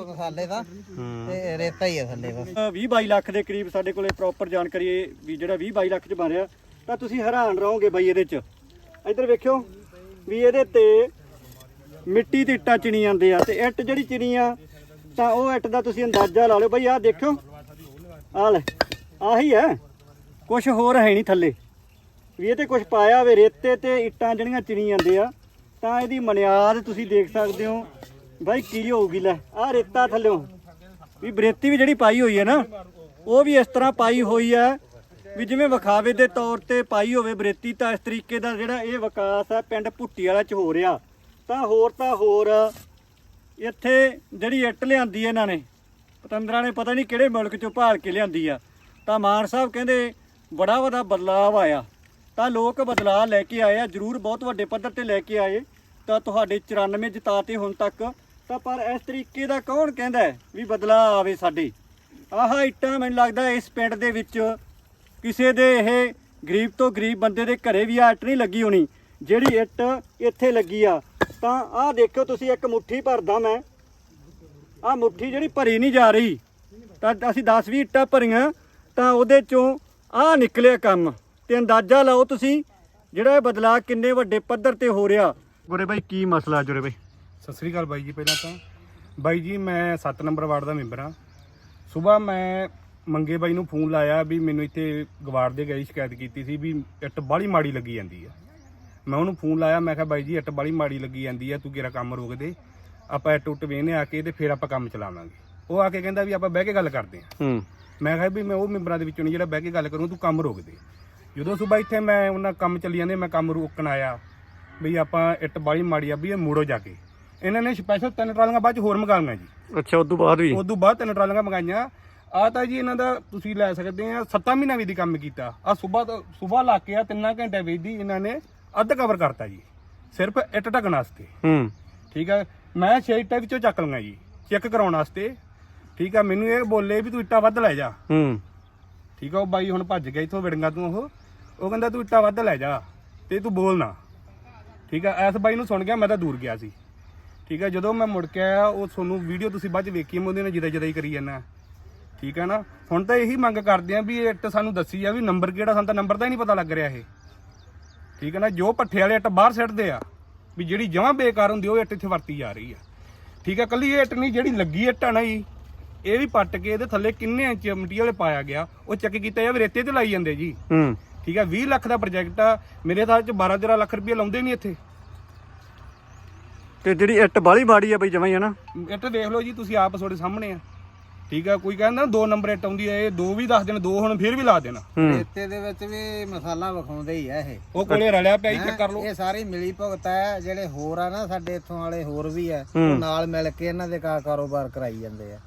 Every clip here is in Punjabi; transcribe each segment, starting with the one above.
ਮਸਾਲੇ ਦਾ ਤੇ ਰੇਤਾ ਹੀ ਆ ਥੱਲੇ ਬਸ। 20 22 ਲੱਖ ਦੇ ਕਰੀਬ ਸਾਡੇ ਕੋਲੇ ਪ੍ਰੋਪਰ ਜਾਣਕਾਰੀ ਇਹ ਵੀ ਜਿਹੜਾ 20 22 ਲੱਖ ਚ ਬਣ ਰਿਹਾ, ਤਾਂ ਤੁਸੀਂ ਹੈਰਾਨ ਰਹੋਗੇ ਬਾਈ ਇਹਦੇ ਚ। ਇੱਧਰ ਵੇਖਿਓ ਵੀ ਇਹਦੇ ਤੇ ਮਿੱਟੀ ਦੀ ਇੱਟਾਂ ਚਿਣੀ ਜਾਂਦੇ ਆ ਤੇ ਇੱਟ ਜਿਹੜੀ ਚਿਣੀ ਆ, ਤਾਂ ਉਹ ਇੱਟ ਦਾ ਤੁਸੀਂ ਅੰਦਾਜ਼ਾ ਲਾ ਲਓ। ਬਈ ਆਹ ਦੇਖਿਓ, ਆਹ ਲੈ, ਆਹੀ ਹੈ। ਕੁਝ ਹੋਰ ਹੈ ਨਹੀਂ ਥੱਲੇ। ਵੀ ਇਹ ਤੇ ਕੁਝ ਪਾਇਆ ਹੋਵੇ, ਰੇਤੇ ਤੇ ਇੱਟਾਂ ਜਿਹੜੀਆਂ ਚਿਣੀ ਜਾਂਦੇ ਆ, ਤਾਂ ਇਹਦੀ ਮਨਿਆਦ ਤੁਸੀਂ ਦੇਖ ਸਕਦੇ ਹੋ। ਬਾਈ ਕੀ ਹੋਊਗੀ ਲੈ? ਆਹ ਰੇਤਾ ਥੱਲਿਓਂ। ਵੀ ਬਰੇਤੀ ਵੀ ਜਿਹੜੀ ਪਾਈ ਹੋਈ ਹੈ ਨਾ, ਉਹ ਵੀ ਇਸ ਤਰ੍ਹਾਂ ਪਾਈ ਹੋਈ ਹੈ। ਵੀ ਜਿਵੇਂ ਵਿਖਾਵੇ ਦੇ ਤੌਰ ਤੇ ਪਾਈ ਹੋਵੇ ਬਰੇਤੀ, ਤਾਂ ਇਸ ਤਰੀਕੇ ਦਾ ਜਿਹੜਾ ਇਹ ਵਿਕਾਸ ਹੈ, ਪਿੰਡ ਭੁੱਟੀ ਵਾਲਾ ਚ ਹੋ ਰਿਹਾ। ਤਾਂ ਹੋਰ ਤਾਂ ਹੋਰ, ਇੱਥੇ ਜਿਹੜੀ ਇੱਟ ਲਿਆਂਦੀ ਇਹਨਾਂ ਨੇ, ਪਤੰਦਰਾਂ ਨੇ ਪਤਾ ਨਹੀਂ ਕਿਹੜੇ ਮੁਲਕ ਚੋਂ ਭਾਲ ਕੇ ਲਿਆਂਦੀ ਆ। ਤਾਂ ਮਾਨ ਸਾਹਿਬ ਕਹਿੰਦੇ, ਬੜਾ ਵੱਡਾ ਬਦਲਾਅ ਆਇਆ। ਤਾਂ ਲੋਕ ਬਦਲਾਅ ਲੈ ਕੇ ਆਏ ਆ, ਜਰੂਰ ਬਹੁਤ ਵੱਡੇ ਪੱਧਰ ਤੇ ਲੈ ਕੇ ਆਏ। ਤਾਂ ਤੁਹਾਡੇ 94 ਜਿਤਾਤੇ ਹੁਣ ਤੱਕ ਤਾਂ ਪਰ ਇਸ ਤਰੀਕੇ ਦਾ ਕੌਣ ਕਹਿੰਦਾ ਵੀ ਬਦਲਾਅ ਆਵੇ ਸਾਡੇ? ਆਹ ਇੱਟਾਂ ਮੈਨੂੰ ਲੱਗਦਾ ਇਸ ਪਿੰਡ ਦੇ ਵਿੱਚ ਕਿਸੇ ਦੇ ਇਹ ਗਰੀਬ ਤੋਂ ਗਰੀਬ ਬੰਦੇ ਦੇ ਘਰੇ ਵੀ ਆ ਇੱਟ ਨਹੀਂ ਲੱਗੀ ਹੋਣੀ। ਜਿਹੜੀ ਇੱਟ ਇੱਥੇ ਲੱਗੀ ਆ, ਤਾਂ ਆਹ ਦੇਖੋ ਤੁਸੀਂ ਇੱਕ ਮੁੱਠੀ ਭਰਦਾ ਮੈਂ। ਆਹ ਮੁੱਠੀ ਜਿਹੜੀ ਭਰੀ ਨਹੀਂ ਜਾ ਰਹੀ। ਤਾਂ ਅਸੀਂ 10 20 ਇੱਟਾਂ ਭਰੀਆਂ, ਤਾਂ ਉਹਦੇ ਚੋਂ ਆਹ ਨਿਕਲਿਆ ਕੰਮ। ਤੇ ਅੰਦਾਜ਼ਾ ਲਾਓ ਤੁਸੀਂ, ਜਿਹੜਾ ਇਹ ਬਦਲਾਅ ਕਿੰਨੇ ਵੱਡੇ ਪੱਧਰ ਤੇ ਹੋ ਰਿਹਾ। ਗੁਰੇ ਬਾਈ, ਕੀ ਮਸਲਾ ਜੁਰੇ ਬਾਈ? ਸਤਿ ਸ੍ਰੀ ਅਕਾਲ ਬਾਈ ਜੀ ਪਹਿਲਾਂ ਤਾਂ। ਬਾਈ ਜੀ ਮੈਂ 7 ਨੰਬਰ ਵਾਰਡ ਦਾ ਮੈਂਬਰ ਹਾਂ। ਸਵੇਰ ਮੈਂ ਮੰਗੇ ਬਾਈ ਨੂੰ ਫੋਨ ਲਾਇਆ ਵੀ ਮੈਨੂੰ ਇੱਥੇ ਗਵਾਰ ਦੇ ਗਈ ਸ਼ਿਕਾਇਤ ਕੀਤੀ ਸੀ ਵੀ ਇੱਟ ਬਾਲੀ ਮਾੜੀ ਲੱਗੀ ਜਾਂਦੀ ਆ। ਮੈਂ ਉਹਨੂੰ ਫੋਨ ਲਾਇਆ ਮੈਂ ਕਿਹਾ ਬਾਈ ਜੀ ਇੱਟ ਬਾਲੀ ਮਾੜੀ ਲੱਗੀ ਜਾਂਦੀ ਆ ਤੂੰ ਕਿਹੜਾ ਕੰਮ ਰੋਕ ਦੇ ਆਪਾਂ ਇੱਟ ਉੱਟ ਵੇਹਨੇ ਆ ਕੇ ਤੇ ਫਿਰ ਆਪਾਂ ਕੰਮ ਚਲਾਵਾਂਗੇ। ਉਹ ਆ ਕੇ ਕਹਿੰਦਾ ਵੀ ਆਪਾਂ ਬਹਿ ਕੇ ਗੱਲ ਕਰਦੇ ਆ ਹੂੰ। ਮੈਂ ਕਿਹਾ ਵੀ ਮੈਂ ਉਹ ਮੈਂਬਰਾਂ ਦੇ ਵਿੱਚੋਂ ਨਹੀਂ ਜਿਹੜਾ ਬਹਿ ਕੇ ਗੱਲ ਕਰੂੰ ਤੂੰ ਕੰਮ ਰੋਕ ਦੇ ਜਦੋਂ ਸਵੇਰ ਇੱਥੇ ਮੈਂ ਉਹਨਾਂ ਕੰਮ ਚੱਲੀ ਜਾਂਦੇ ਮੈਂ ਕੰਮ ਰੋਕਣ ਆਇਆ। ਵੀ ਆਪਾਂ ਇੱਟ ਬਾਲੀ ਮਾੜੀ ਆ ਵੀ ਇਹ ਮੋੜੋ ਜਾ ਕੇ। ਇਹਨਾਂ ਨੇ ਸਪੈਸ਼ਲ ਤਿੰਨ ਟਰਾਲੀਆਂ ਬਾਅਦ ਚ ਹੋਰ ਮੰਗਾਈਆਂ ਜੀ। ਅੱਛਾ ਉਦੋਂ ਬਾਅਦ ਵੀ? ਉਸ ਤੋਂ ਬਾਅਦ ਤਿੰਨ ਟਰਾਲੀਆਂ ਮੰਗਾਈਆਂ। ਆ ਤਾਂ ਜੀ ਇਹਨਾਂ ਦਾ ਤੁਸੀਂ ਲੈ ਸਕਦੇ ਆ 7 ਮਹੀਨਾ ਵੀ ਦੀ ਕੰਮ ਕੀਤਾ। ਆ ਸਵੇਰ ਤੋਂ ਸਵੇਰ ਲਾ ਕੇ ਆ ਤਿੰਨਾਂ ਘੰਟੇ ਵਿੱਚ ਦੀ ਇਹਨਾਂ ਨੇ ਅੱਧ ਕਵਰ ਕਰਤਾ ਜੀ। ਸਿਰਫ ਇੱਟ ਢੱਕਣ ਵਾਸਤੇ। ਹੂੰ। ਠੀਕ ਆ? ਮੈਂ ਛੇ ਇੱਟਾਂ ਵਿੱਚੋਂ ਚੱਕ ਲਈਆਂ ਜੀ ਚੈੱਕ ਕਰਾਉਣ ਵਾਸਤੇ। ਠੀਕ ਆ? ਮੈਨੂੰ ਇਹ ਬੋਲੇ ਵੀ ਤੂੰ ਇੱਟਾਂ ਵੱਧ ਲੈ ਜਾ। ਹੂੰ। ਠੀਕ ਆ? ਉਹ ਬਾਈ ਹੁਣ ਭੱਜ ਗਿਆ ਇਥੋਂ ਵਿੜੰਗਾ ਤੂੰ ਉਹ। ਉਹ ਕਹਿੰਦਾ ਤੂੰ ਇੱਟਾਂ ਵੱਧ ਲੈ ਜਾ ਤੇ ਤੂੰ ਬੋਲ ਨਾ। ਠੀਕ ਆ? ਐਸ ਬਾਈ ਨੂੰ ਸੁਣ ਗਿਆ ਮੈਂ ਤਾਂ ਦੂਰ ਗਿਆ ਸੀ। ਠੀਕ ਆ ਜਦੋਂ ਮੈਂ ਮੁੜ ਕੇ ਆਇਆ ਉਹ ਤੁਹਾਨੂੰ ਵੀਡੀਓ ਤੁਸੀਂ ਬਾਅਦ ਚ ਵੇਖੀ ਮੈਂ ਉਹਦੇ ਨਾਲ ਜਿਦਾ ਜਿਦਾ ਹੀ ਕਰੀ ਜਾਂਦਾ। ਠੀਕ ਆ ਨਾ? ਹੁਣ ਤਾਂ ਇਹੀ ਮੰਗ ਕਰਦੇ ਆ ਵੀ ਇਹ ਇੱਟ ਸਾਨੂੰ ਦੱਸੀ ਆ ਵੀ ਨੰਬਰ ਕਿਹੜਾ ਸਾਨੂੰ ਤਾਂ ਨੰਬਰ ਦਾ ਹੀ ਨਹੀਂ ਪਤਾ ਲੱਗ ਰਿਹਾ ਇਹ। ਠੀਕ ਆ ਨਾ? ਜੋ ਪੱਠੇ ਵਾਲੇ ਇੱਟ ਬਾਹਰ ਸਿੱਟਦੇ ਆ ਵੀ ਜਿਹੜੀ ਜਮਾਂ ਬੇਕਾਰ ਹੁੰਦੀ ਉਹ ਇੱਟ ਇੱਥੇ ਵਰਤੀ ਜਾ ਰਹੀ ਆ। ਠੀਕ ਆ ਕੱਲੀ ਇਹ ਇੱਟ ਨਹੀਂ ਜਿਹੜੀ ਲੱਗੀ ਇੱਟ ਆ ਨਾ ਜੀ ਇਹ ਵੀ ਪੱਟ ਕੇ ਇਹਦੇ ਥੱਲੇ ਕਿੰਨੇ ਇੰਚ ਮਟੀਰੀਅਲ ਪਾਇਆ ਗਿਆ ਉਹ ਚੈੱਕ ਕੀਤਾ ਜਾਵੇ ਰੇਤੇ ਤੇ ਲਾਈ ਜਾਂਦੇ ਜੀ। ਹੂੰ। ਠੀਕ ਆ 20 ਲੱਖ ਦਾ ਪ੍ਰੋਜੈਕਟ ਆ ਮੇਰੇ ਹਿਸਾਬ ਚ 12 13 ਲੱਖ ਰੁਪਏ ਲਾਉਂਦੇ ਨਹੀਂ ਇੱਥੇ। ਤੇ ਜਿਹੜੀ ਇੱਟ ਬਾਲੀ ਮਾੜੀ ਆ ਬਈ ਜਮਾਂ ਹੀ ਹੈ ਨਾ। ਇੱਟ ਦੇਖ ਲਓ ਜੀ ਤੁਸੀਂ ਆਪ ਤੁਹਾਡੇ ਸਾਹਮਣੇ ਆ। ਠੀਕ ਆ ਕੋਈ ਕਹਿੰਦਾ ਦੋ ਨੰਬਰ ਇੱਟ ਆਉਂਦੀ ਆ ਇਹ ਦੋ ਵੀ ਦੱਸ ਦੇਣ ਦੋ ਹੁਣ ਫਿਰ ਵੀ ਲਾ ਦੇਣਾ। ਹੂੰ। ਰੇਤੇ ਦੇ ਵਿੱਚ ਵੀ ਮਸਾਲਾ ਵਿਖਾਉਂਦੇ ਹੀ ਆ ਇਹ। ਉਹ ਕੋਲੇ ਰਲਿਆ ਪਿਆ ਹੈਂ? ਚੈੱਕ ਕਰ ਲਓ। ਇਹ ਸਾਰੀ ਮਿਲੀ ਭੁਗਤ ਹੈ ਜਿਹੜੇ ਹੋਰ ਆ ਨਾ ਸਾਡੇ ਇੱਥੋਂ ਵਾਲੇ ਹੋਰ ਵੀ ਆ ਹੂੰ। ਉਹ ਨਾਲ ਮਿਲ ਕੇ ਇਹਨਾਂ ਦੇ ਕਾ ਕਾਰੋਬਾਰ ਕਰਾਈ ਜਾਂਦੇ ਆ।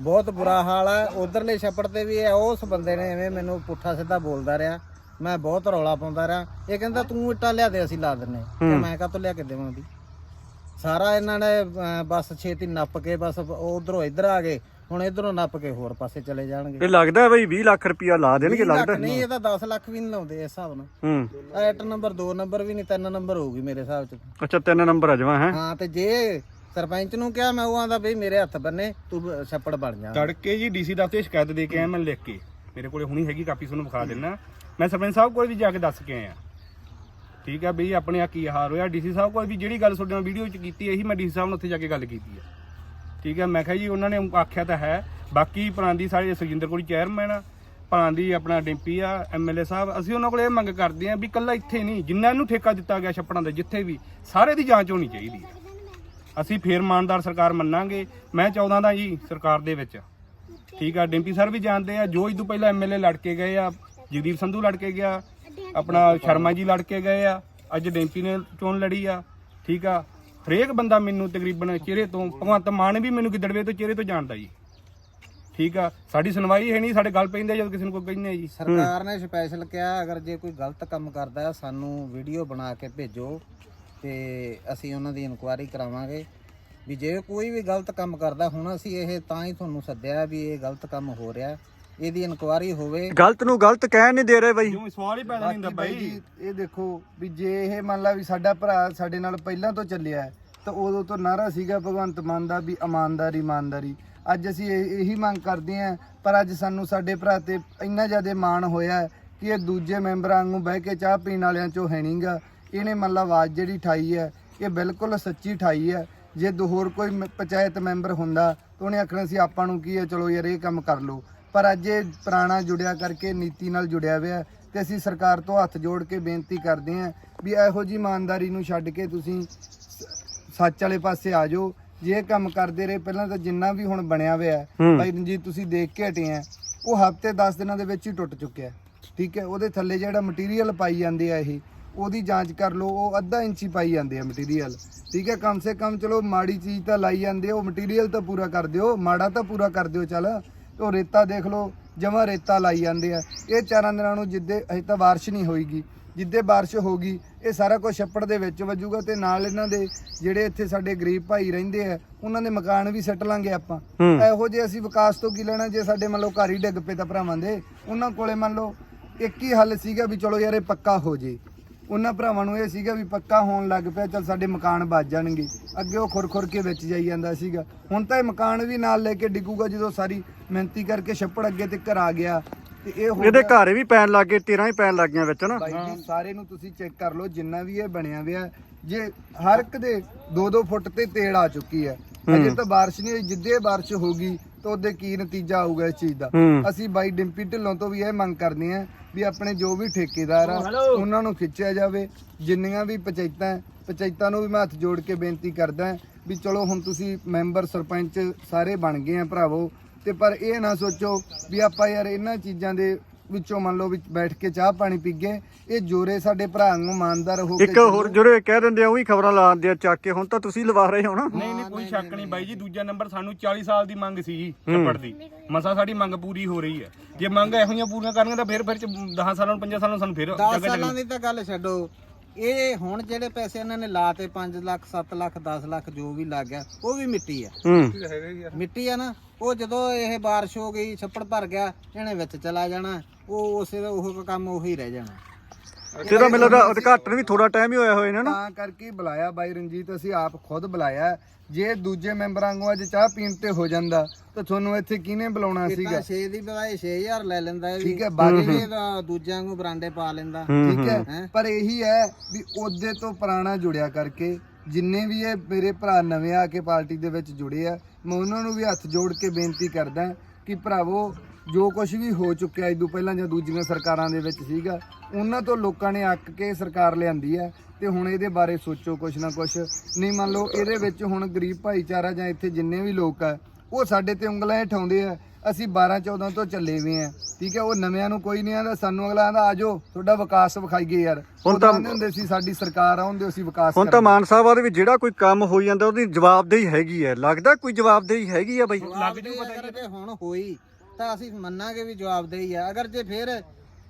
ਬਹੁਤ ਬੁਰਾ ਹਾਲ ਆ ਉਧਰਲੇ ਛੱਪੜ ਤੇ ਵੀ ਹੈ ਉਸ ਬੰਦੇ ਨੇ ਐਵੇਂ ਮੈਨੂੰ ਪੁੱਠਾ ਸਿੱਧਾ ਬੋਲਦਾ ਰਿਹਾ। ਮੈਂ ਬਹੁਤ ਰੌਲਾ ਪਾਉਂਦਾ ਰਿਹਾ। ਇਹ ਕਹਿੰਦਾ ਤੂੰ ਇੱਟਾਂ ਲਿਆ ਦੇ ਅਸੀਂ ਲਾ ਦਿੰਨੇ ਤੇ ਮੈਂ ਕਾਹਤੋਂ ਲਿਆ ਕੇ ਦੇਵਾਂ ਵੀ ਸਾਰਾ ਇਹਨਾਂ ਨੇ ਅਹ, ਬਸ ਛੇਤੀ ਨੱਪ ਕੇ ਬਸ ਉਧਰੋਂ ਇੱਧਰ ਆ ਗਏ ਹੁਣ ਇਧਰੋਂ ਨੱਪ ਕੇ ਹੋਰ ਪਾਸੇ ਚਲੇ ਜਾਣਗੇ। ਇਹ ਲੱਗਦਾ ਬਈ 20 ਲੱਖ ਰੁਪਇਆ ਲਾ ਦੇਣਗੇ ਵੀਹ ਲੱਖ ਲੱਗਦਾ ਨਹੀਂ ਇਹ ਤਾਂ 10 ਲੱਖ ਵੀ ਨਹੀਂ ਲਾਉਂਦੇ ਇਸ ਹਿਸਾਬ ਨਾਲ। ਹੂੰ। ਐਟ ਨੰਬਰ 2 ਨੰਬਰ ਵੀ ਨਹੀਂ 3 ਨੰਬਰ ਹੋਊਗੀ ਮੇਰੇ ਹਿਸਾਬ ਚ। ਅੱਛਾ ਤਿੰਨ ਨੰਬਰ ਆ ਜਮਾ ਹੈ? ਹਾਂ ਤੇ ਜੇ ਸਰਪੰਚ ਨੂੰ ਕਿਹਾ ਮੈਂ ਉਹ ਆਂਦਾ ਬਈ ਮੇਰੇ ਹੱਥ ਬੰਨੇ ਤੂੰ ਬ- ਛੱਪੜ ਬਣ ਜਾ। ਤੜਕੇ ਜੀ ਡੀਸੀ ਦਫ਼ਤਰ ਸ਼ਿਕਾਇਤ ਦੇ ਕੇ ਆਇਆ ਮੈਂ ਲਿਖ ਕੇ। ਮੇਰੇ ਕੋਲੇ ਹੁਣੀ ਹੈਗੀ ਕਾਪੀ ਤੁਹਾਨੂੰ ਵਿਖਾ ਦਿੰਨਾ ਮੈਂ ਸਰਪੰਚ ਸਾਹਿਬ ਕੋਲ ਵੀ ਜਾ ਕੇ ਦੱਸ ਕੇ ਆਇਆ। ਠੀਕ ਆ ਬਈ, ਆਪਣੇ ਆ ਕੀ ਹਾਰ ਹੋਇਆ? ਡੀਸੀ ਸਾਹਿਬ ਕੋਲ ਵੀ ਜਿਹੜੀ ਗੱਲ ਤੁਹਾਡੇ ਨਾਲ ਵੀਡੀਓ ਚ ਕੀਤੀ, ਇਹੀ ਮੈਂ ਡੀਸੀ ਸਾਹਿਬ ਨਾਲ ਉੱਥੇ ਜਾ ਕੇ ਗੱਲ ਕੀਤੀ ਹੈ ਠੀਕ ਹੈ ਮੈਂ ਕਿਹਾ ਜੀ, ਉਹਨਾਂ ਨੇ ਆਖਿਆ ਤਾਂ ਹੈ। ਬਾਕੀ ਪ੍ਰਾਂਦੀ ਸਾਡੇ ਸੁਖਜਿੰਦਰ ਕੋਲ ਚੇਅਰਮੈਨ ਆ, ਪ੍ਰਾਂਦੀ ਆਪਣਾ ਡਿੰਪੀ ਆ ਐਮਐਲਏ ਸਾਹਿਬ, ਅਸੀਂ ਉਹਨਾਂ ਕੋਲ ਇਹ ਮੰਗ ਕਰਦੇ ਆ ਵੀ ਕੱਲਾ ਇੱਥੇ ਨਹੀਂ, ਜਿੰਨਾ ਇਹਨੂੰ ਠੇਕਾ ਦਿੱਤਾ ਗਿਆ ਛੱਪੜਾਂ ਦਾ, ਜਿੱਥੇ ਵੀ, ਸਾਰੇ ਦੀ ਜਾਂਚ ਹੋਣੀ ਚਾਹੀਦੀ ਹੈ ਅਸੀਂ ਫੇਰ ਇਮਾਨਦਾਰ ਸਰਕਾਰ ਮੰਨਾਂਗੇ, ਮੈਂ 14 ਦਾ ਜੀ ਸਰਕਾਰ ਦੇ ਵਿੱਚ। ਠੀਕ ਆ, ਡਿੰਪੀ ਸਰ ਵੀ ਜਾਣਦੇ ਆ, ਜੋ ਇਸ ਤੋਂ ਪਹਿਲਾਂ ਐਮਐਲਏ ਲੜ ਕੇ ਗਏ ਆ, ਜਗਦੀਪ ਸੰਧੂ ਲੜ ਕੇ ਗਿਆ ਆਪਣਾ ਸ਼ਰਮਾ ਜੀ ਲੜ ਕੇ ਗਏ ਆ ਅੱਜ ਡਿੰਪੀ ਨੇ ਚੋਣ ਲੜੀ ਆ ਠੀਕ ਆ? ਹਰੇਕ ਬੰਦਾ ਮੈਨੂੰ ਤਕਰੀਬਨ ਚਿਹਰੇ ਤੋਂ ਭਗਵੰਤ ਮਾਨ ਵੀ ਮੈਨੂੰ ਗਿੱਦੜਵੇ ਤੋਂ ਚਿਹਰੇ ਤੋਂ ਜਾਣਦਾ ਜੀ। ਠੀਕ ਆ? ਸਾਡੀ ਸੁਣਵਾਈ ਹੈ ਨਹੀਂ ਸਾਡੇ ਗੱਲ ਪੈਂਦੇ ਜਦ ਕਿਸੇ ਨੂੰ ਕੋਈ ਕਹਿੰਦੇ ਆ ਜੀ। ਸਰਕਾਰ ਨੇ ਸਪੈਸ਼ਲ ਕਿਹਾ ਅਗਰ ਜੇ ਕੋਈ ਗਲਤ ਕੰਮ ਕਰਦਾ ਸਾਨੂੰ ਵੀਡੀਓ ਬਣਾ ਕੇ ਭੇਜੋ ਤੇ ਅਸੀਂ ਉਹਨਾਂ ਦੀ ਇਨਕੁਆਇਰੀ ਕਰਾਵਾਂਗੇ। ਵੀ ਜੇ ਕੋਈ ਵੀ ਗਲਤ ਕੰਮ ਕਰਦਾ ਹੁਣ ਅਸੀਂ ਇਹ ਤਾਂ ਹੀ ਤੁਹਾਨੂੰ ਸੱਦਿਆ ਵੀ ਇਹ ਗਲਤ ਕੰਮ ਹੋ ਰਿਹਾ। ਇਹਦੀ ਇਨਕੁਆਇਰੀ ਹੋਵੇ। ਗਲਤ ਨੂੰ ਗਲਤ ਕਹਿ ਨਹੀਂ ਦੇ ਰਹੇ ਬਈ। ਜਿਉਂ ਸਵਾਲ ਹੀ ਪੈਦਾ ਨਹੀਂ ਹੁੰਦਾ ਬਾਕੀ ਬਾਈ। ਬਾਈ ਜੀ ਇਹ ਦੇਖੋ ਵੀ ਜੇ ਇਹ ਮੰਨ ਲਾ ਵੀ ਸਾਡਾ ਭਰਾ ਸਾਡੇ ਨਾਲ ਪਹਿਲਾਂ ਤੋਂ ਚੱਲਿਆ ਹੈ, ਤਾਂ ਉਦੋਂ ਤੋਂ ਨਾਰਾ ਸੀਗਾ ਭਗਵੰਤ ਮਾਨ ਦਾ ਵੀ ਇਮਾਨਦਾਰੀ ਇਮਾਨਦਾਰੀ। ਅੱਜ ਅਸੀਂ ਇਹ- ਇਹੀ ਮੰਗ ਕਰਦੇ ਹਾਂ ਪਰ ਅੱਜ ਸਾਨੂੰ ਸਾਡੇ ਭਰਾ ਤੇ ਇੰਨਾ ਜ਼ਿਆਦਾ ਮਾਣ ਹੋਇਆ ਹੈ ਕਿ ਇਹ ਦੂਜੇ ਮੈਂਬਰਾਂ ਵਾਂਗੂ ਬਹਿ ਕੇ ਚਾਹ ਪੀਣ ਵਾਲਿਆਂ ਚੋਂ ਹੈ ਨਹੀਂਗਾ ਇਹਨੇ ਮੱਲਾ ਆਵਾਜ਼ ਜਿਹੜੀ ਠਾਈ ਹੈ ਇਹ ਬਿਲਕੁਲ ਸੱਚੀ ਠਾਈ ਹੈ। ਜੇ ਦੋ ਹੋਰ ਕੋਈ ਮ- ਪੰਚਾਇਤ ਮੈਂਬਰ ਹੁੰਦਾ ਤਾਂ ਉਹਨੇ ਆਖਣਾ ਸੀ ਆਪਾਂ ਨੂੰ ਕੀ ਹੈ ਚਲੋ ਯਾਰ ਇਹ ਕੰਮ ਕਰ ਲਓ। ਪਰ ਅੱਜ ਇਹ ਪੁਰਾਣਾ ਜੁੜਿਆ ਕਰਕੇ ਨੀਤੀ ਨਾਲ ਜੁੜਿਆ ਹੋਇਆ ਤੇ ਅਸੀਂ ਸਰਕਾਰ ਤੋਂ ਹੱਥ ਜੋੜ ਕੇ ਬੇਨਤੀ ਕਰਦੇ ਹਾਂ ਵੀ ਇਹੋ ਜੀ ਇਮਾਨਦਾਰੀ ਨੂੰ ਛੱਡ ਕੇ ਤੁਸੀਂ ਸੱਚ ਵਾਲੇ ਪਾਸੇ ਆ ਜਾਓ ਜੇ ਕੰਮ ਕਰਦੇ ਰਹੇ ਪਹਿਲਾਂ ਤਾਂ ਜਿੰਨਾ ਵੀ ਹੁਣ ਬਣਿਆ ਹੋਇਆ। ਭਾਈ ਰਣਜੀਤ ਤੁਸੀਂ ਦੇਖ ਕੇ ਹਟੇ ਆ ਉਹ ਹਫ਼ਤੇ 10 ਦਿਨਾਂ ਦੇ ਵਿੱਚ ਹੀ ਟੁੱਟ ਚੁੱਕਿਆ। ਠੀਕ ਹੈ ਉਹਦੇ ਥੱਲੇ ਜਿਹੜਾ ਮਟੀਰੀਅਲ ਪਾਈ ਜਾਂਦੇ ਆ ਇਹ ਉਹਦੀ ਜਾਂਚ ਕਰ ਲਓ ਉਹ ਅੱਧਾ ਇੰਚੀ ਪਾਈ ਜਾਂਦੇ ਆ ਮਟੀਰੀਅਲ ਠੀਕ ਹੈ ਕਮ ਸੇ ਕਮ ਚਲੋ ਮਾੜੀ ਚੀਜ਼ ਤਾਂ ਲਾਈ ਜਾਂਦੇ ਆ, ਉਹ ਮਟੀਰੀਅਲ ਤਾਂ ਪੂਰਾ ਕਰ ਦਿਓ ਮਾੜਾ ਤਾਂ ਪੂਰਾ ਕਰ ਦਿਓ ਚੱਲ ਉਹ ਰੇਤਾ ਦੇਖ ਲਓ ਜਮਾ ਰੇਤਾ ਲਾਈ ਜਾਂਦੇ ਆ। ਇਹ ਚਾਰਾਂ ਦਿਨਾਂ ਨੂੰ ਜਿੱਦੇ ਅਜੇ ਤਾਂ ਬਾਰਿਸ਼ ਨਹੀਂ ਹੋਈਗੀ। ਜਿੱਦੇ ਬਾਰਿਸ਼ ਹੋਗੀ ਇਹ ਸਾਰਾ ਕੁਝ ਛੱਪੜ ਦੇ ਵਿੱਚ ਵੱਜੂਗਾ ਤੇ ਨਾਲ ਇਹਨਾਂ ਦੇ ਜਿਹੜੇ ਇੱਥੇ ਸਾਡੇ ਗਰੀਬ ਭਾਈ ਰਹਿੰਦੇ ਆ ਉਹਨਾਂ ਦੇ ਮਕਾਨ ਵੀ ਸੱਟ ਲਾਂਗੇ ਆਪਾਂ। ਇਹੋ ਜੇ ਅਸੀਂ ਵਿਕਾਸ ਤੋਂ ਕੀ ਲੈਣਾ ਜੇ ਸਾਡੇ ਮੰਨ ਲਓ ਘਰ ਹੀ ਡਿੱਗ ਪਏ ਤਾਂ ਭਰਾਵਾਂ ਦੇ। ਉਹਨਾਂ ਕੋਲੇ ਮੰਨ ਲਓ ਇੱਕ ਹੀ ਹੱਲ ਸੀਗਾ ਵੀ ਚਲੋ ਯਾਰ ਇਹ ਪੱਕਾ ਹੋ ਜੇ। ਉਹਨਾਂ ਭਰਾਵਾਂ ਨੂੰ ਇਹ ਸੀਗਾ ਵੀ ਪੱਕਾ ਹੋਣ ਲੱਗ ਪਿਆ ਚਲ ਸਾਡੇ ਮਕਾਨ ਬਚ ਜਾਣਗੇ। ਅੱਗੇ ਉਹ ਖੁਰ-ਖੁਰ ਕੇ ਵਿੱਚ ਜਾਈ ਜਾਂਦਾ ਸੀਗਾ। ਹੁਣ ਤਾਂ ਇਹ ਮਕਾਨ ਵੀ ਨਾਲ ਲੈ ਕੇ ਡਿੱਗੂਗਾ ਜਦੋਂ ਸਾਰੀ ਮਿਹਨਤੀ ਕਰਕੇ ਛੱਪੜ ਅੱਗੇ ਤੇ ਘਰ ਆ ਗਿਆ। ਤੇ ਇਹ ਹੋ ਇਹਦੇ ਘਰ ਵੀ ਪੈਣ ਲੱਗ ਗਏ 13 ਹੀ ਪੈਣ ਲੱਗ ਗਈਆਂ ਵਿੱਚ ਨਾ। ਬਾਈ ਜੀ ਸਾਰੇ ਨੂੰ ਤੁਸੀਂ ਚੈੱਕ ਕਰ ਲਓ ਜਿੰਨਾ ਵੀ ਇਹ ਬਣਿਆ ਹੋਇਆ ਜੇ ਹਰ ਇੱਕ ਦੇ 2-2 ਫੁੱਟ ਤੇ ਤੇੜ ਆ ਚੁੱਕੀ ਹੈ। ਅਜੇ ਤਾਂ ਬਾਰਿਸ਼ ਨਹੀਂ ਹੋਈ ਜਿੱਦੇ ਬਾਰਿਸ਼ ਹੋਗੀ ਤਾਂ ਉਹਦੇ ਕੀ ਨਤੀਜਾ ਆਊਗਾ ਇਸ ਚੀਜ਼ ਦਾ। ਅਸੀਂ ਬਾਈ ਡਿੰਪੀ ਢਿੱਲੋਂ ਤੋਂ ਵੀ ਇਹ ਮੰਗ ਕਰਦੇ ਹਾਂ ਵੀ ਆਪਣੇ ਜੋ ਵੀ ਠੇਕੇਦਾਰ ਆ ਉਹਨਾਂ ਨੂੰ ਖਿੱਚਿਆ ਜਾਵੇ। ਜਿੰਨੀਆਂ ਵੀ ਪੰਚਾਇਤਾਂ ਪੰਚਾਇਤਾਂ ਨੂੰ ਵੀ ਮੈਂ ਹੱਥ ਜੋੜ ਕੇ ਬੇਨਤੀ ਕਰਦਾ ਵੀ ਚਲੋ ਹੁਣ ਤੁਸੀਂ ਮੈਂਬਰ ਸਰਪੰਚ ਸਾਰੇ ਬਣ ਗਏ ਆ ਭਰਾਵੋ ਤੇ ਪਰ ਇਹ ਨਾ ਸੋਚੋ ਵੀ ਆਪਾਂ ਯਾਰ ਇਹਨਾਂ ਚੀਜ਼ਾਂ ਦੇ ਵਿੱਚੋਂ ਮੰਨ ਲਓ ਵਿੱਚ ਬੈਠ ਕੇ ਚਾਹ ਪਾਣੀ ਪੀਗੇ ਇਹ ਜੋਰੇ ਸਾਡੇ ਭਰਾ ਨੂੰ ਇਮਾਨਦਾਰ ਹੋ ਕੇ ਇੱਕ ਹੋਰ ਜਿਹੜੇ ਕਹਿ ਦਿੰਦੇ ਆ ਉਹ ਵੀ ਖਬਰਾਂ ਲਾਉਂਦੇ ਆ ਚੱਕ ਕੇ ਹੁਣ ਤਾਂ ਤੁਸੀਂ ਲਵਾ ਰਹੇ ਹੋ ਨਾ। ਨਹੀਂ ਨਹੀਂ ਕੋਈ ਸ਼ੱਕ ਨਹੀਂ ਬਾਈ ਜੀ ਦੂਜਾ ਨੰਬਰ ਸਾਨੂੰ 40 ਸਾਲ ਦੀ ਮੰਗ ਸੀ ਜੀ ਛੱਪੜ ਦੀ। ਮਸਾ ਸਾਡੀ ਮੰਗ ਪੂਰੀ ਹੋ ਰਹੀ ਹੈ। ਜੇ ਮੰਗ ਇਹੋ ਜਿਹੀਆਂ ਪੂਰੀਆਂ ਕਰਨਗੇ ਤਾਂ ਫਿਰ ਫਿਰ 10 ਸਾਲਾਂ ਨੂੰ 5 ਸਾਲਾਂ ਨੂੰ ਸਾਨੂੰ ਫਿਰ 10 ਜਗ੍ਹਾ ਸਾਲਾਂ ਦੀ ਤਾਂ ਗੱਲ ਛੱਡੋ। ਇਹ ਹੁਣ ਜਿਹੜੇ ਪੈਸੇ ਇਹਨਾਂ ਨੇ ਲਾਤੇ 5 ਲੱਖ 7 ਲੱਖ 10 ਲੱਖ ਜੋ ਵੀ ਲੱਗ ਗਿਆ ਉਹ ਵੀ ਮਿੱਟੀ ਆ। ਹੂੰ। ਮਿੱਟੀ ਆ ਨਾ ਉਹ ਜਦੋਂ ਇਹ ਬਾਰਿਸ਼ ਹੋ ਗਈ ਛੱਪੜ ਭਰ ਗਿਆ ਇਹਨੇ ਵਿੱਚ ਚਲਾ ਜਾਣਾ ਉਹ ਉਸੇ ਦਾ ਉਹ ਕੰਮ ਉਹੀ ਰਹਿ ਜਾਣਾ। ਤੇਰਾ ਮੈਨੂੰ ਲੱਗਦਾ ਉਦਘਾਟਨ ਵੀ ਥੋੜਾ ਟਾਈਮ ਹੀ ਹੋਇਆ ਹੋਇਆ ਇਹਨਾਂ ਨਾ? ਤਾਂ ਕਰਕੇ ਬੁਲਾਇਆ ਬਾਈ ਰਣਜੀਤ ਅਸੀਂ ਆਪ ਖੁਦ ਬੁਲਾਇਆ। ਜੇ ਦੂਜੇ ਮੈਂਬਰਾਂ ਨੂੰ ਅੱਜ ਚਾਹ ਪੀਣ ਤੇ ਹੋ ਜਾਂਦਾ ਤਾਂ ਤੁਹਾਨੂੰ ਇੱਥੇ ਕਿਹਨੇ ਬੁਲਾਉਣਾ ਸੀਗਾ ਤਾਂ 6 ਦੀ ਬਜਾਏ 6000 ਲੈ ਲੈਂਦਾ ਇਹ ਵੀ। ਠੀਕ ਹੈ ਬਾਕੀ ਬਾਕੀ ਇਹਦਾ ਦੂਜਿਆਂ ਨੂੰ ਬਰਾਂਡੇ ਪਾ ਲੈਂਦਾ। ਠੀਕ ਹੈਂ? ਪਰ ਇਹੀ ਹੈ ਵੀ ਉਹਦੇ ਤੋਂ ਪੁਰਾਣਾ ਜੁੜਿਆ ਕਰਕੇ ਜਿੰਨੇ ਵੀ ਇਹ ਮੇਰੇ ਭਰਾ ਨਵੇਂ ਆ ਕੇ ਪਾਰਟੀ ਦੇ ਵਿੱਚ ਜੁੜੇ ਆ ਮੈਂ ਉਹਨਾਂ ਨੂੰ ਵੀ ਹੱਥ ਜੋੜ ਕੇ ਬੇਨਤੀ ਕਰਦਾ ਕਿ ਭਰਾਵੋ ਜੋ ਕੁਝ ਵੀ ਹੋ ਚੁੱਕਿਆ ਇਦੋਂ ਪਹਿਲਾਂ ਜਾਂ ਦੂਜੀਆਂ ਸਰਕਾਰਾਂ ਦੇ ਵਿੱਚ ਸੀਗਾ ਉਹਨਾਂ ਤੋਂ ਲੋਕਾਂ ਨੇ ਅੱਕ ਕੇ ਸਰਕਾਰ ਲਿਆਂਦੀ ਹੈ ਤੇ ਹੁਣ ਇਹਦੇ ਬਾਰੇ ਸੋਚੋ ਕੁਛ ਨਾ ਕੁਛ। ਨਹੀਂ ਮੰਨ ਲਓ ਇਹਦੇ ਵਿੱਚ ਹੁਣ ਗਰੀਬ ਭਾਈਚਾਰਾ ਜਾਂ ਇੱਥੇ ਜਿੰਨੇ ਵੀ ਲੋਕ ਆ ਉਹ ਸਾਡੇ ਤੇ ਉਂਗਲਾਂ ਉਠਾਉਂਦੇ ਆ ਅਸੀਂ 12 14 ਤੋਂ ਚੱਲੇ ਵੀ ਆ। ਠੀਕ ਹੈ ਉਹ ਨਵਿਆਂ ਨੂੰ ਕੋਈ ਨਹੀਂ ਆਂਦਾ ਸਾਨੂੰ ਅਗਲਾ ਆਂਦਾ ਆਜੋ ਤੁਹਾਡਾ ਵਿਕਾਸ ਵਿਖਾਈਏ ਯਾਰ। ਹੁਣ ਤਾਂ- ਹੁੰਦੇ ਸੀ ਸਾਡੀ ਸਰਕਾਰ ਆਉਂਦੇ ਅਸੀਂ ਵਿਕਾਸ ਹੁਣ ਤਾਂ। ਮਾਨ ਸਾਹਿਬ ਆਦੇ ਵੀ ਜਿਹੜਾ ਕੋਈ ਕੰਮ ਹੋਈ ਜਾਂਦਾ ਉਹਦੀ ਜਵਾਬਦੇਹੀ ਹੈਗੀ ਹੈ। ਲੱਗਦਾ ਕੋਈ ਜਵਾਬਦੇਹੀ ਹੈਗੀ ਆ ਬਾਈ? ਲੱਗ ਜੂ ਪਤਾ ਜੇ ਹੁਣ ਹੋਈ। ਤਾਂ ਅਸੀਂ ਮੰਨਾਂਗੇ ਵੀ ਜਵਾਬਦੇਹੀ ਆ। ਅਗਰ ਜੇ ਫੇਰ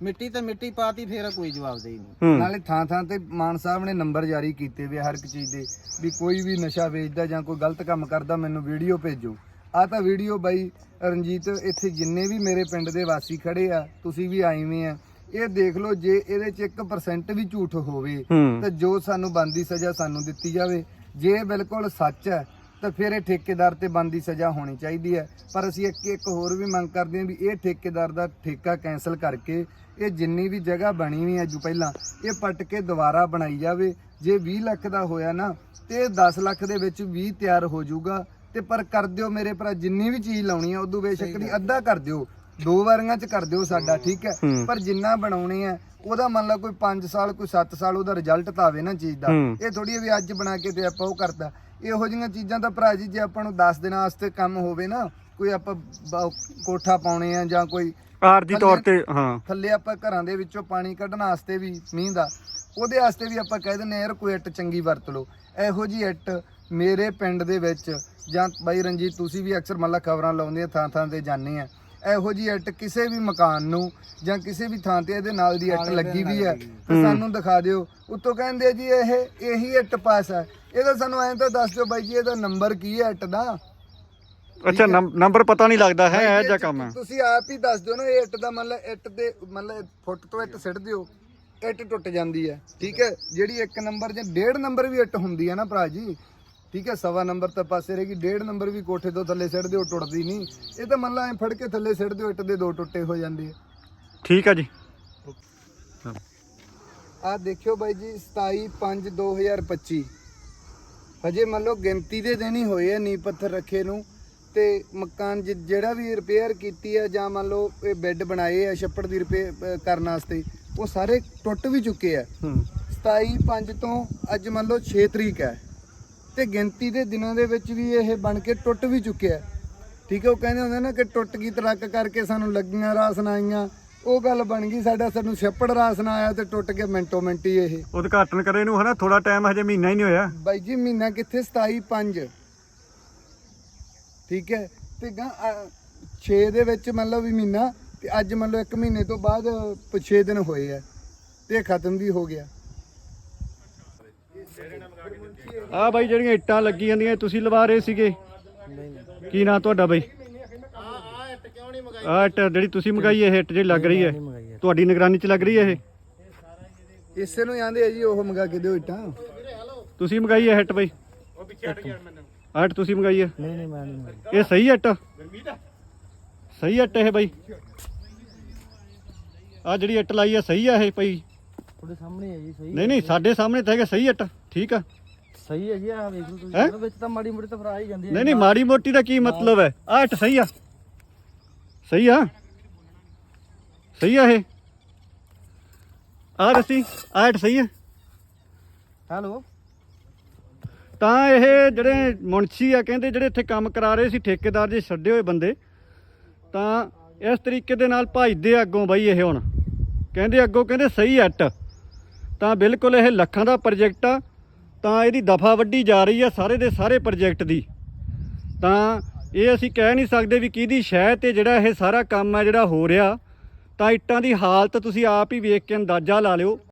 ਮਿੱਟੀ ਤੇ ਮਿੱਟੀ ਪਾਤੀ ਫੇਰ ਕੋਈ ਜਵਾਬਦੇਹੀ ਨਹੀਂ। ਹੂੰ। ਨਾਲੇ ਥਾਂ ਥਾਂ ਤੇ ਮਾਨ ਸਾਹਿਬ ਨੇ ਨੰਬਰ ਜਾਰੀ ਕੀਤੇ ਵੇ ਹਰ ਇੱਕ ਚੀਜ਼ ਦੇ ਵੀ ਕੋਈ ਵੀ ਨਸ਼ਾ ਵੇਚਦਾ ਜਾਂ ਕੋਈ ਗਲਤ ਕੰਮ ਕਰਦਾ ਮੈਨੂੰ ਵੀਡੀਓ ਭੇਜੋ। ਆ ਤਾਂ ਵੀਡੀਓ ਬਾਈ ਰਣਜੀਤ ਇੱਥੇ ਜਿੰਨੇ ਵੀ ਮੇਰੇ ਪਿੰਡ ਦੇ ਵਾਸੀ ਖੜੇ ਆ ਤੁਸੀਂ ਵੀ ਆਏ ਵੇ ਆ। ਇਹ ਦੇਖ ਲਓ ਜੇ ਇਹਦੇ ਚ 1% ਵੀ ਝੂਠ ਹੋਵੇ ਹੂੰ। ਤੇ ਜੋ ਸਾਨੂੰ ਬੰਦੀ ਸਜ਼ਾ ਸਾਨੂੰ ਦਿੱਤੀ ਜਾਵੇ। ਜੇ ਇਹ ਬਿਲਕੁਲ ਸੱਚ ਹੈ ਤਾਂ ਫਿਰ ਇਹ ਠੇਕੇਦਾਰ ਤੇ ਬੰਦੀ ਸਜ਼ਾ ਹੋਣੀ ਚਾਹੀਦੀ ਹੈ। ਪਰ ਅਸੀਂ ਇੱਕ ਇੱਕ ਹੋਰ ਵੀ ਮੰਗ ਕਰਦੇ ਹਾਂ ਵੀ ਇਹ ਠੇਕੇਦਾਰ ਦਾ ਠੇਕਾ ਕੈਨਸਲ ਕਰਕੇ ਇਹ ਜਿੰਨੀ ਵੀ ਜਗ੍ਹਾ ਬਣੀ ਵੀ ਹੈ ਜੋ ਪਹਿਲਾਂ ਇਹ ਪੱਟ ਕੇ ਦੁਬਾਰਾ ਬਣਾਈ ਜਾਵੇ। ਜੇ 20 ਲੱਖ ਦਾ ਹੋਇਆ ਨਾ ਤੇ ਇਹ 10 ਲੱਖ ਦੇ ਵਿੱਚ 20 ਤਿਆਰ ਹੋ ਜਾਊਗਾ ਤੇ ਪਰ ਕਰ ਦਿਓ ਮੇਰੇ ਭਰਾ ਜਿੰਨੀ ਵੀ ਚੀਜ਼ ਲਾਉਣੀ ਹੈ ਉਦੋਂ ਬੇਸ਼ੱਕ ਦੀ ਅੱਧਾ ਕਰ ਦਿਓ। ਦੋ ਵਾਰੀਆਂ ਚ ਕਰ ਦਿਓ ਸਾਡਾ ਠੀਕ ਹੈ। ਪਰ ਜਿੰਨਾ ਬਣਾਉਣੀ ਹੈ ਉਹਦਾ ਮੰਨ ਲਾ ਕੋਈ 5 ਸਾਲ ਕੋਈ 7 ਸਾਲ ਉਹਦਾ ਰਿਜ਼ਲਟ ਤਾਂ ਆਵੇ ਨਾ ਚੀਜ਼ ਦਾ। ਇਹ ਥੋੜੀ ਵੀ ਅੱਜ ਬਣਾ ਕੇ ਤੇ ਆਪਾਂ ਉਹ ਕਰਦਾ ਇਹੋ ਜਿਹੀਆਂ ਚੀਜ਼ਾਂ ਤਾਂ ਭਰਾ ਜੀ ਜੇ ਆਪਾਂ ਨੂੰ 10 ਦਿਨਾਂ ਵਾਸਤੇ ਕੰਮ ਹੋਵੇ ਨਾ ਕੋਈ ਆਪਾਂ ਬ- ਕੋਠਾ ਪਾਉਣੇ ਆ ਜਾਂ ਕੋਈ ਆਰਜੀ ਤੌਰ ਤੇ ਹਾਂ। ਥੱਲੇ ਆਪਾਂ ਘਰਾਂ ਦੇ ਵਿੱਚੋਂ ਪਾਣੀ ਕੱਢਣ ਵਾਸਤੇ ਵੀ ਮੀਂਹ ਦਾ ਉਹਦੇ ਵਾਸਤੇ ਵੀ ਆਪਾਂ ਕਹਿ ਦਿੰਦੇ ਹਾਂ, ਯਾਰ ਕੋਈ ਇੱਟ ਚੰਗੀ ਵਰਤ ਲਓ। ਇਹੋ ਜੀ ਇੱਟ ਮੇਰੇ ਪਿੰਡ ਦੇ ਵਿੱਚ ਜਾਂ ਬਾਈ ਰਣਜੀਤ ਤੁਸੀਂ ਵੀ ਅਕਸਰ ਮੱਲਾ ਖਬਰਾਂ ਲਾਉਂਦੇ ਆ ਥਾਂ ਥਾਂ ਤੇ ਜਾਂਦੇ ਆ। ਇਹੋ ਜੀ ਇੱਟ ਕਿਸੇ ਵੀ ਮਕਾਨ ਨੂੰ ਜਾਂ ਕਿਸੇ ਵੀ ਥਾਂ ਤੇ ਇਹਦੇ ਨਾਲ ਦੀ ਇੱਟ ਲੱਗੀ ਵੀ ਹੈ ਤੇ ਸਾਨੂੰ ਦਿਖਾ ਦਿਓ। ਉੱਤੋਂ ਕਹਿੰਦੇ ਜੀ ਇਹ ਇਹੀ ਇੱਟ ਪਾਸ ਹੈ। ਇਹਦਾ ਸਾਨੂੰ ਐਂ ਤਾਂ ਦੱਸ ਦਿਓ ਬਾਈ ਜੀ ਇਹਦਾ ਨੰਬਰ ਕੀ ਹੈ ਇੱਟ ਦਾ? ਅੱਛਾ ਨੰਬ- ਨੰਬਰ ਪਤਾ ਨਹੀਂ ਲੱਗਦਾ ਹੈ ਇਹ ਜਿਹਾ ਕੰਮ ਹੈ। ਤੁਸੀਂ ਆਪ ਹੀ ਦੱਸ ਦਿਓ ਨਾ ਇਹ ਇੱਟ ਦਾ ਮਤਲਬ ਇੱਟ ਦੇ ਮਤਲਬ ਫੁੱਟ ਤੋਂ ਇੱਟ ਸਿੱਟ ਦਿਓ ਇੱਟ ਟੁੱਟ ਜਾਂਦੀ ਹੈ। ਠੀਕ ਹੈ ਜਿਹੜੀ ਇੱਕ ਨੰਬਰ ਜਾਂ ਡੇਢ ਨੰਬਰ ਵੀ ਇੱਟ ਹੁੰਦੀ ਹੈ ਨਾ ਭਰਾ ਜੀ ਠੀਕ ਹੈ ਸਵਾ ਨੰਬਰ ਤਾਂ ਪਾਸੇ ਰਹੇਗੀ ਡੇਢ ਨੰਬਰ ਵੀ ਕੋਠੇ ਤੋਂ ਥੱਲੇ ਸਿੱਟ ਦਿਓ ਟੁੱਟਦੀ ਨਹੀਂ। ਇਹ ਤਾਂ ਮੰਨ ਲਾ ਐ ਫੜ ਕੇ ਥੱਲੇ ਸਿੱਟ ਦਿਓ ਇੱਟ ਦੇ ਦੋ ਟੁੱਟੇ ਹੋ ਜਾਂਦੇ ਆ। ਠੀਕ ਆ ਜੀ। ਆ ਦੇਖਿਓ ਬਾਈ ਜੀ 27 5 2025 ਹਜੇ ਮੰਨ ਲਓ ਗਿਣਤੀ ਦੇ ਦਿਨ ਹੀ ਹੋਏ ਆ ਨੀ ਪੱਥਰ ਰੱਖੇ ਨੂੰ ਤੇ ਮਕਾਨ ਜਿ- ਜਿਹੜਾ ਵੀ ਰਿਪੇਅਰ ਕੀਤੀ ਹੈ ਜਾਂ ਮੰਨ ਲਓ ਇਹ ਬੈੱਡ ਬਣਾਏ ਆ ਛੱਪੜ ਦੀ ਰਿਪੇਅਰ ਕਰਨ ਵਾਸਤੇ ਉਹ ਸਾਰੇ ਟੁੱਟ ਵੀ ਚੁੱਕੇ ਆ। ਹੂੰ। 27 5 ਤੋਂ ਅੱਜ ਮੰਨ ਲਓ 6 ਤਰੀਕ ਹੈ ਤੇ ਗਿਣਤੀ ਦੇ ਦਿਨਾਂ ਦੇ ਵਿੱਚ ਵੀ ਇਹ ਬਣ ਕੇ ਟੁੱਟ ਵੀ ਚੁੱਕਿਆ ਠੀਕ ਹੈ ਉਹ ਕਹਿੰਦੇ ਹੁੰਦੇ ਨਾ ਕਿ ਟੁੱਟ ਗਈ ਤਰੱਕ ਕਰਕੇ ਸਾਨੂੰ ਲੱਗੀਆਂ ਰਾਸਨਾ ਆਈਆਂ। ਉਹ ਗੱਲ ਬਣ ਗਈ ਸਾਡਾ ਸਾਨੂੰ ਛੱਪੜ ਰਾਸਨਾ ਆਇਆ ਤੇ ਟੁੱਟ ਕੇ ਮਿੰਟੋ ਮਿੰਟੀ ਇਹ। ਉਦਘਾਟਨ ਕਰੇ ਨੂੰ ਹਨਾ ਥੋੜਾ ਟਾਈਮ ਹਜੇ ਮਹੀਨਾ ਹੀ ਨਹੀਂ ਹੋਇਆ। ਬਾਈ ਜੀ ਮਹੀਨਾ ਕਿੱਥੇ? 27 5 ਠੀਕ ਹੈ ਤੇ ਗਾ 6 ਦੇ ਵਿੱਚ ਮੰਨ ਲਓ ਵੀ ਮਹੀਨਾ ਤੇ ਅੱਜ ਮੰਨ ਲਓ 1 ਮਹੀਨੇ ਤੋਂ ਬਾਅਦ 6 ਦਿਨ ਹੋਏ ਆ ਤੇ ਖਤਮ ਵੀ ਹੋ ਗਿਆ। ਆ ਬਾਈ ਜਿਹੜੀਆਂ ਇੱਟਾਂ ਲੱਗੀ ਜਾਂਦੀਆਂ ਇਹ ਤੁਸੀਂ ਲਵਾ ਰਹੇ ਸੀਗੇ? ਕੀ ਨਾਂ ਤੁਹਾਡਾ ਬਾਈ? ਆ ਇੱਟ ਜਿਹੜੀ ਤੁਸੀਂ ਮੰਗਾਈ ਇਹ ਇੱਟ ਜਿਹੜੀ ਲੱਗ ਰਹੀ ਹੈ। ਤੁਹਾਡੀ ਨਿਗਰਾਨੀ 'ਚ ਲੱਗ ਰਹੀ ਹੈ ਇਹ? ਇਸੇ ਨੂੰ ਆਂਦੇ ਆ ਜੀ ਉਹ ਮੰਗਾ ਕੇ ਦਿਓ ਇੱਟਾਂ। ਤੁਸੀਂ ਮੰਗਾਈ ਹੈ ਇੱਟ ਬਾਈ? ਆਹ ਇੱਟ ਤੁਸੀਂ ਮੰਗਾਈ ਹੈ? ਨਹੀਂ ਨਹੀਂ ਮੈਂ ਨਹੀਂ ਇਹ ਸਹੀ ਇੱਟ? ਸਹੀ ਇੱਟ ਇਹ ਬਾਈ। ਆ ਜਿਹੜੀ ਇੱਟ ਲਾਈ ਹੈ ਸਹੀ ਆ ਇਹ ਭਾਈ ਤੁਹਾਡੇ ਸਾਹਮਣੇ ਹੈ ਜੀ ਸਹੀ ਨਹੀਂ ਨਹੀਂ ਸਾਡੇ ਸਾਹਮਣੇ ਤਾਂ ਹੈਗਾ ਸਹੀ ਇੱਟ ਠੀਕ ਆ। ਸਹੀ ਹੈ ਜੀ ਆ ਵੇਖ ਲਓ ਹੈਂ? ਤੁਸੀਂ ਵਿੱਚ ਤਾਂ ਮਾੜੀ ਮੋਟੀ ਤਾਂ ਫਰਾ ਹੀ ਜਾਂਦੀ ਨਹੀਂ ਨਹੀਂ ਮਾੜੀ ਮੋਟੀ ਦਾ ਕੀ ਮਤਲਬ ਹੈ? ਆ ਇੱਟ ਸਹੀ ਆ। ਸਹੀ ਆ। ਸਹੀ ਆ ਇਹ। ਆ ਰਸੀ ਆ ਇੱਟ ਸਹੀ ਆ। ਹੈਲੋ? ਤਾਂ ਇਹ ਜਿਹੜੇ ਮੁਨਸ਼ੀ ਆ ਕਹਿੰਦੇ ਜਿਹੜੇ ਇੱਥੇ ਕੰਮ ਕਰਾ ਰਹੇ ਸੀ ਠੇਕੇਦਾਰ ਜੀ ਛੱਡੇ ਹੋਏ ਬੰਦੇ ਤਾਂ ਇਸ ਤਰੀਕੇ ਦੇ ਨਾਲ ਭਜਦੇ ਆ ਅੱਗੋਂ ਬਈ ਇਹ ਹੁਣ। ਕਹਿੰਦੇ ਅੱਗੋਂ ਕਹਿੰਦੇ ਸਹੀ ਐਟ ਤਾਂ ਬਿਲਕੁਲ ਇਹ ਲੱਖਾਂ ਦਾ ਪ੍ਰੋਜੈਕਟ ਆ। ਤਾਂ ਇਹਦੀ ਦਫਾ ਵੱਢੀ ਜਾ ਰਹੀ ਆ ਸਾਰੇ ਦੇ ਸਾਰੇ ਪ੍ਰੋਜੈਕਟ ਦੀ। ਤਾਂ ਇਹ ਅਸੀਂ ਕਹਿ ਨਹੀਂ ਸਕਦੇ ਵੀ ਕਿਹਦੀ ਸ਼ਹਿ ਤੇ ਜਿਹੜਾ ਇਹ ਸਾਰਾ ਕੰਮ ਆ ਜਿਹੜਾ ਹੋ ਰਿਹਾ। ਤਾਂ ਇੱਟਾਂ ਦੀ ਹਾਲਤ ਤੁਸੀਂ ਆਪ ਹੀ ਵੇਖ ਕੇ ਅੰਦਾਜ਼ਾ ਲਾ ਲਿਓ।